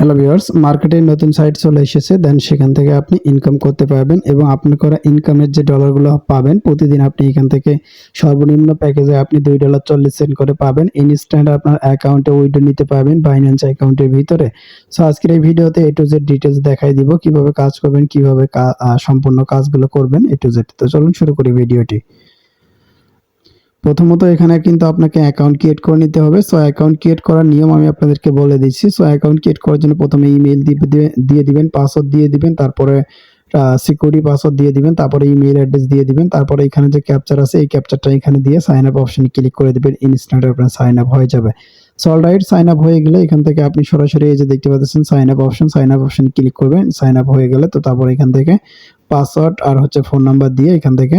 Hello viewers মার্কেটের নতুন site চলে এসেছে দেন সেখান থেকে আপনি ইনকাম করতে পারবেন এবং আপনি করা ইনকামের যে ডলারগুলো পাবেন, প্রতিদিন আপনি এখান থেকে সর্বনিম্ন প্যাকেজে আপনি দুই ডলার চল্লিশ সেন্ট করে পাবেন। ইনস্ট্যান্ট আপনার অ্যাকাউন্টে উইডো নিতে পারবেন বাইন্যান্স অ্যাকাউন্টের ভিতরে। সো আজকের এই ভিডিওতে এ টু জেড ডিটেলস দেখাই দিব, কীভাবে কাজ করবেন, কীভাবে সম্পূর্ণ কাজগুলো করবেন এ টু জেড তো চলুন শুরু করি ভিডিওটি। প্রথমত এখানে কিন্তু আপনাকে অ্যাকাউন্ট ক্রিয়েট করে নিতে হবে। সো অ্যাকাউন্ট ক্রিয়েট করার নিয়ম আমি আপনাদেরকে বলে দিচ্ছি। সো অ্যাকাউন্ট ক্রিয়েট করার জন্য প্রথমে ইমেল দিয়ে দিবেন পাসওয়ার্ড দিয়ে দিবেন, তারপরে সিকিউরিটি পাসওয়ার্ড দিয়ে দিবেন, তারপরে ইমেল অ্যাড্রেস দিয়ে দিবেন, তারপরে এখানে যে ক্যাপচার আছে, এই ক্যাপচারটা এখানে দিয়ে সাইন আপ অপশনে ক্লিক করে দিবেন। ইনস্ট্যান্ট আপনার সাইন আপ হয়ে যাবে। সো অলরাইট সাইন আপ হয়ে গেলে এখান থেকে আপনি সরাসরি এই যে দেখতে পাচ্ছেন sign up option sign up অপশনে ক্লিক করবেন সাইন আপ হয়ে গেলে তো তারপর এখান থেকে পাসওয়ার্ড আর হচ্ছে ফোন নাম্বার দিয়ে এখান থেকে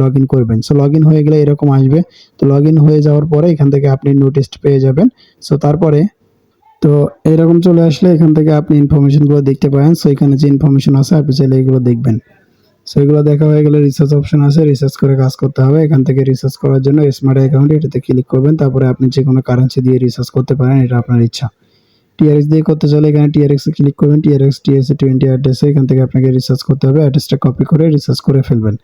লগ ইন করবেন। সো লগ ইন হয়ে গেলে এরকম আসবে। তো লগ ইন হয়ে যাওয়ার পরে এখান থেকে আপনি নোটিস পেয়ে যাবেন। সো তারপরে তো এরকম চলে আসলে এখান থেকে আপনি ইনফরমেশনগুলো দেখতে পারেন। সো এখানে যে ইনফরমেশন আছে, আপনি চাইলে এগুলো দেখবেন। সো এগুলো দেখা হয়ে গেলে রিসার্চ অপশন আছে রিসার্চ করে কাজ করতে হবে। এখান থেকে রিসার্চ করার জন্য স্মার্ট অ্যাকাউন্ট এটাতে ক্লিক করবেন। তারপরে আপনি যে কোনো কারেন্সি দিয়ে রিসার্চ করতে পারেন, এটা আপনার ইচ্ছা। টিআরএক্স দিয়ে করতে চাইলে এখানে টিআরএক্স ক্লিক করবেন। টিআরএক্স টিএসএ টোয়েন্টি অ্যাড্রেসে এখান থেকে আপনাকে রিসার্চ করতে হবে। অ্যাড্রেসটা কপি করে রিসার্চ করে ফেলবেন।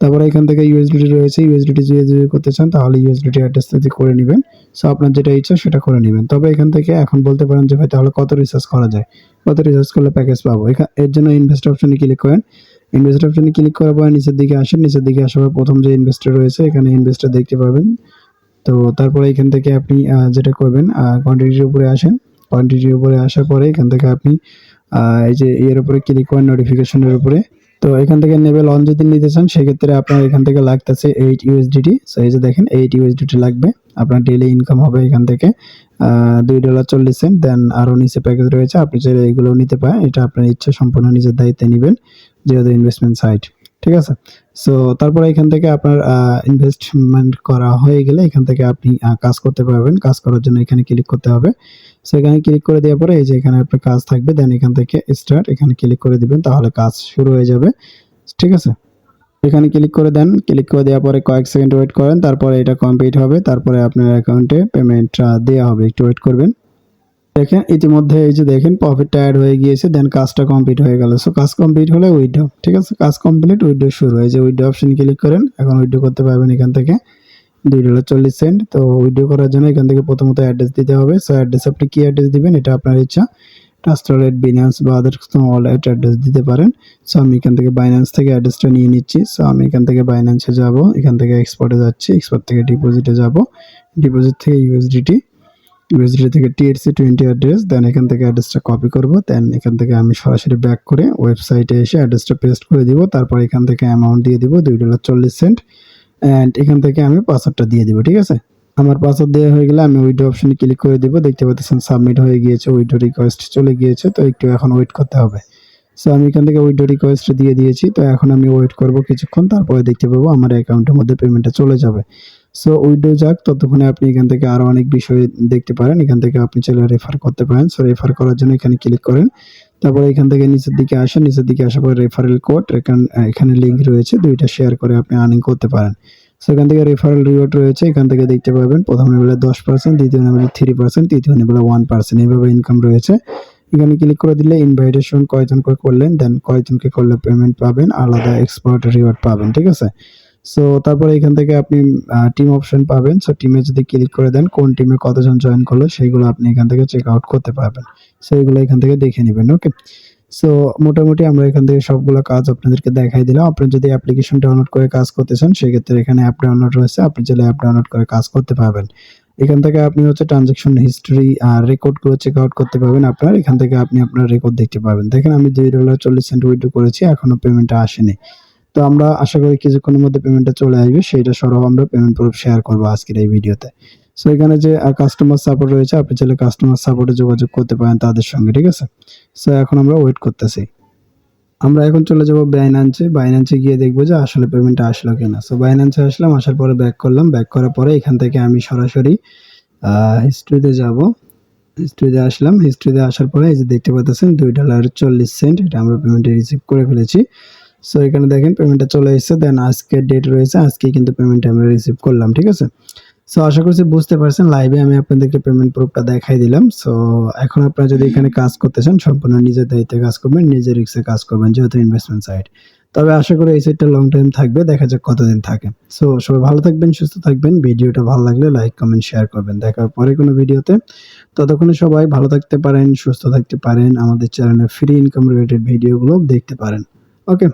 তারপরে এখান থেকে ইউএসডিটি রয়েছে। ইউএসডিটি যদি করতে চান, তাহলে ইউএসডিটি অ্যাড্রেস থেকে করে নেবেন। সো আপনার যেটা ইচ্ছা সেটা করে নেবেন। তবে এখান থেকে এখন বলতে পারেন যে ভাই, তাহলে কত রিসার্চ করা যায়? কত রিসার্চ করলে প্যাকেজ পাবো? এর জন্য ইনভেস্ট অপশনে ক্লিক করেন। ইনভেস্ট অপশনে ক্লিক করার পর নিচের দিকে আসেন। নিচের দিকে আসার পর প্রথম যে ইনভেস্টর রয়েছে, এখানে ইনভেস্টর দেখতে পাবেন। তো তারপরে এখান থেকে আপনি যেটা করবেন কোয়ান্টিটির উপরে আসেন। কোয়ান্টিটির উপরে আসার পরে এখান থেকে আপনি এই যে এর উপরে ক্লিক করেন নোটিফিকেশনের উপরে। তো এখান থেকে নেবেল অন যদি নিতে চান, সেক্ষেত্রে আপনার এখান থেকে লাগতেছে এইট ইউএসডিটি সো এই যে দেখেন এইট ইউএসডিটি লাগবে। আপনার ডেইলি ইনকাম হবে এখান থেকে দুই ডলার চল্লিশ সেন্ট দেন আরও নিচে প্যাকেজ রয়েছে, আপনি চাইলে এগুলো নিতে পারেন, এটা আপনার ইচ্ছা সম্পূর্ণ নিজের দায়িত্বে নেবেন, যেহেতু ইনভেস্টমেন্ট সাইট ঠিক আছে? সো তারপরে এখান থেকে আপনার ইনভেস্টমেন্ট করা হয়ে গেলে এখান থেকে আপনি কাজ করতে পারবেন, কাজ করার জন্য এখানে ক্লিক করতে হবে। সো এখানে ক্লিক করে দেওয়ার পরে এই যে এখানে আপনার কাজ থাকবে দেন এখান থেকে স্টার্ট এখানে ক্লিক করে দিবেন, তাহলে কাজ শুরু হয়ে যাবে, ঠিক আছে? এখানে ক্লিক করে দেন। ক্লিক করে দেওয়ার পরে কয়েক সেকেন্ড ওয়েট করেন, তারপরে এটা কমপ্লিট হবে। তারপরে আপনার অ্যাকাউন্টে পেমেন্টটা দেওয়া হবে। একটু ওয়েট করবেন। দেখেন, ইতিমধ্যে এই যে দেখেন প্রফিটটা অ্যাড হয়ে গিয়েছে দেন কাজটা কমপ্লিট হয়ে গেল। সো কাজ কমপ্লিট হলে উইড্রো ঠিক আছে? কাজ কমপ্লিট উইড্রো শুরু। হয়ে যে উইড্রো অপশন ক্লিক করেন, এখন উইড্রো করতে পারবেন এখান থেকে। দুই ডলার চল্লিশ সেন্ট তো উইড্রো করার জন্য এখান থেকে প্রথমত অ্যাড্রেস দিতে হবে। সো অ্যাড্রেস আপনি কী অ্যাড্রেস দিবেন? এটা আপনার ইচ্ছা। ট্রাস্টারেড বিনান্স বা আদার কোনো ওয়ালেট অ্যাড্রেস দিতে পারেন। সো আমি এখান থেকে বাইন্যান্স থেকে অ্যাড্রেসটা নিয়ে নিচ্ছি। সো আমি এখান থেকে বাইন্যান্সে যাব। এখান থেকে এক্সপোর্টে যাচ্ছি। এক্সপোর্ট থেকে ডিপোজিটে যাব। ডিপোজিট থেকে ইউএসডিটি ইউএসডি থেকে টিএসসি টোয়েন্টি অ্যাড্রেস দেন এখান থেকে অ্যাড্রেসটা কপি করব। দেন এখান থেকে আমি সরাসরি ব্যাক করে ওয়েবসাইটে এসে অ্যাড্রেসটা পেস্ট করে দিব। তারপর এখান থেকে অ্যামাউন্ট দিয়ে দিব, দুই ডলার চল্লিশ সেন্ট অ্যান্ড এখান থেকে আমি পাসওয়ার্ডটা দিয়ে দিব, ঠিক আছে? আমার পাসওয়ার্ড দেওয়া হয়ে গেলে আমি উইডো অপশনে ক্লিক করে দিব। দেখতে পাচ্ছেন সাবমিট হয়ে গিয়েছে উইডো রিকোয়েস্ট চলে গিয়েছে, তো একটু এখন ওয়েট করতে হবে। সো আমি এখান থেকে উইডো রিকোয়েস্ট দিয়ে দিয়েছি, তো এখন আমি ওয়েট করব কিছুক্ষণ, তারপরে দেখতে পাবো আমার অ্যাকাউন্টের মধ্যে পেমেন্টটা চলে যাবে। সো উইডো যাক, ততক্ষণে আপনি এখান থেকে আরও অনেক বিষয় দেখতে পারেন। এখান থেকে আপনি চাইলে রেফার করতে পারেন। সো রেফার করার জন্য এখানে ক্লিক করেন। তারপরে এখান থেকে নিচের দিকে আসেন। নিচের দিকে আসার পরে রেফারেল কোড এখানে লিঙ্ক রয়েছে, দুইটা শেয়ার করে আপনি আর্নিং করতে পারেন। সো এখান থেকে রেফারেল রিওয়ার্ড রয়েছে, এখান থেকে দেখতে পাবেন প্রথম লেভেলে দশ পার্সেন্ট দ্বিতীয় লেভেলে থ্রি পার্সেন্ট তৃতীয় লেভেলে ওয়ান পার্সেন্ট এইভাবে ইনকাম রয়েছে। এখানে ক্লিক করে দিলে ইনভাইটেশন কয়জন করে করলেন দেন কয়জনকে করলে পেমেন্ট পাবেন, আলাদা এক্সপার্ট রিওয়ার্ড পাবেন, ঠিক আছে? সো তারপরে এখান থেকে আপনি টিম অপশন পাবেন। সো টিমে যদি ক্লিক করে দেন, কোন টিমে কতজন জয়েন করল, সেইগুলো আপনি এখান থেকে চেক আউট করতে পারবেন। সো এগুলো এখান থেকে দেখে নেবেন ওকে সো মোটামুটি আমরা এখান থেকে সবগুলো কাজ আপনাদেরকে দেখাই দিলাম। আপনি যদি অ্যাপ্লিকেশন ডাউনলোড করে কাজ করতে চান, সেক্ষেত্রে এখানে অ্যাপ ডাউনলোড রয়েছে। আপনি চাইলে অ্যাপ ডাউনলোড করে কাজ করতে পারবেন। এখান থেকে আপনি হচ্ছে ট্রানজাকশন হিস্ট্রি আর রেকর্ডগুলো চেক আউট করতে পারবেন আপনার। এখান থেকে আপনি আপনার রেকর্ড দেখতে পাবেন দেখেন, আমি দুই ডলার চল্লিশ সেন্ট উইড্রো করেছি, এখনও পেমেন্টটা আসেনি। তো আমরা আশা করি কিছুক্ষণের মধ্যে পেমেন্টটা চলে আসবে। সেইটা সরব আমরা পেমেন্ট প্রুফ শেয়ার করব আজকের এই ভিডিওতে সো এখানে যে কাস্টমার সাপোর্ট রয়েছে, আপনি চাইলে কাস্টমার সাপোর্টে যোগাযোগ করতে পারেন তাদের সঙ্গে, ঠিক আছে? সো এখন আমরা ওয়েট করতেছি। আমরা এখন চলে যাব বাইন্যান্সে বাইনান্সে গিয়ে দেখব যে আসলে পেমেন্টটা আসলো কিনা। সো বাইন্যান্সে আসলাম, আসার পরে ব্যাক করলাম। ব্যাক করার পরে এখান থেকে আমি সরাসরি হিস্ট্রিতে যাব। হিস্ট্রিতে আসলাম। হিস্ট্রিতে আসার পরে এই যে দেখতে পাচ্ছেন, দুই ডলার চল্লিশ সেন্ট এটা আমরা পেমেন্টে রিসিভ করে ফেলেছি। সো এখানে দেখেন পেমেন্টটা চলে এসেছে। দেন আজকের ডেট রয়েছে। আজকে কিন্তু পেমেন্ট আমরা রিসিভ করলাম, ঠিক আছে? সো আশা করছি বুঝতে পারছেন লাইভে আমি আপনাদেরকে পেমেন্ট প্রুফটা দেখাই দিলাম। সো এখন আপনারা যদি এখানে কাজ করতে চান, সম্পূর্ণ নিজের দায়িত্বে কাজ করবেন, নিজের রিক্সে কাজ করবেন, যেহেতু ইনভেস্টমেন্ট সাইট তবে আশা করি এই সাইটটা লং টাইম থাকবে, দেখা যাক কতদিন থাকে। সো সবাই ভালো থাকবেন, সুস্থ থাকবেন। ভিডিওটা ভালো লাগলে লাইক কমেন্ট শেয়ার করবেন। দেখার পরে কোনো ভিডিওতে। ততক্ষণে সবাই ভালো থাকতে পারেন, সুস্থ থাকতে পারেন। আমাদের চ্যানেলে ফ্রি ইনকাম রিলেটেড ভিডিওগুলো দেখতে পারেন। ওকে